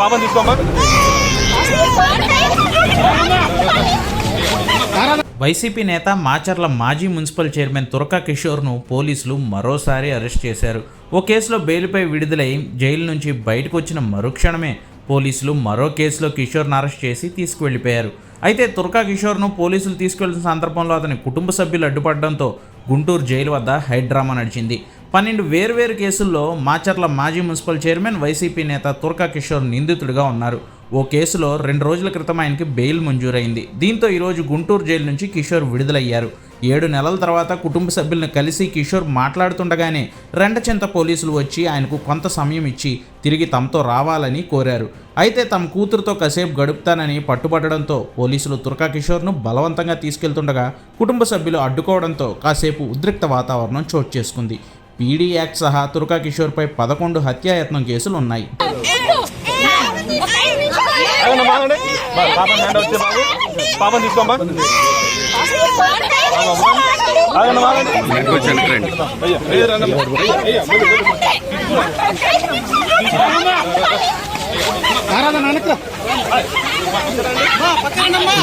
పాపం తీసుకోమ్మా. వైసీపీ నేత మాచర్ల మాజీ మున్సిపల్ చైర్మన్ తురకా కిషోర్ను పోలీసులు మరోసారి అరెస్ట్ చేశారు. ఓ కేసులో బెయిల్పై విడుదలై జైలు నుంచి బయటకు వచ్చిన మరుక్షణమే పోలీసులు మరో కేసులో కిషోర్ను అరెస్ట్ చేసి తీసుకువెళ్ళిపోయారు. అయితే తుర్కా కిషోర్ను పోలీసులు తీసుకెళ్ళిన సందర్భంలో అతని కుటుంబ సభ్యులు అడ్డుపడడంతో గుంటూరు జైలు వద్ద హైడ్రామా నడిచింది. పన్నెండు వేర్వేరు కేసుల్లో మాచర్ల మాజీ మున్సిపల్ చైర్మన్ వైసీపీ నేత తుర్కా కిషోర్ నిందితుడిగా ఉన్నారు. ఓ కేసులో రెండు రోజుల క్రితం ఆయనకి బెయిల్ మంజూరైంది. దీంతో ఈరోజు గుంటూరు జైలు నుంచి కిషోర్ విడుదలయ్యారు. ఏడు నెలల తర్వాత కుటుంబ సభ్యులను కలిసి కిషోర్ మాట్లాడుతుండగానే రెండచింత పోలీసులు వచ్చి ఆయనకు కొంత సమయం ఇచ్చి తిరిగి తమతో రావాలని కోరారు. అయితే తమ కూతురుతో కాసేపు గడుపుతానని పట్టుబట్టడంతో పోలీసులు తుర్కా కిషోర్ను బలవంతంగా తీసుకెళ్తుండగా కుటుంబ సభ్యులు అడ్డుకోవడంతో కాసేపు ఉద్రిక్త వాతావరణం చోటు చేసుకుంది పీడీ యాక్ట్ సహా తుర్కా కిషోర్పై పదకొండు హత్యాయత్నం కేసులు ఉన్నాయి వెనక పక్కనమ్మా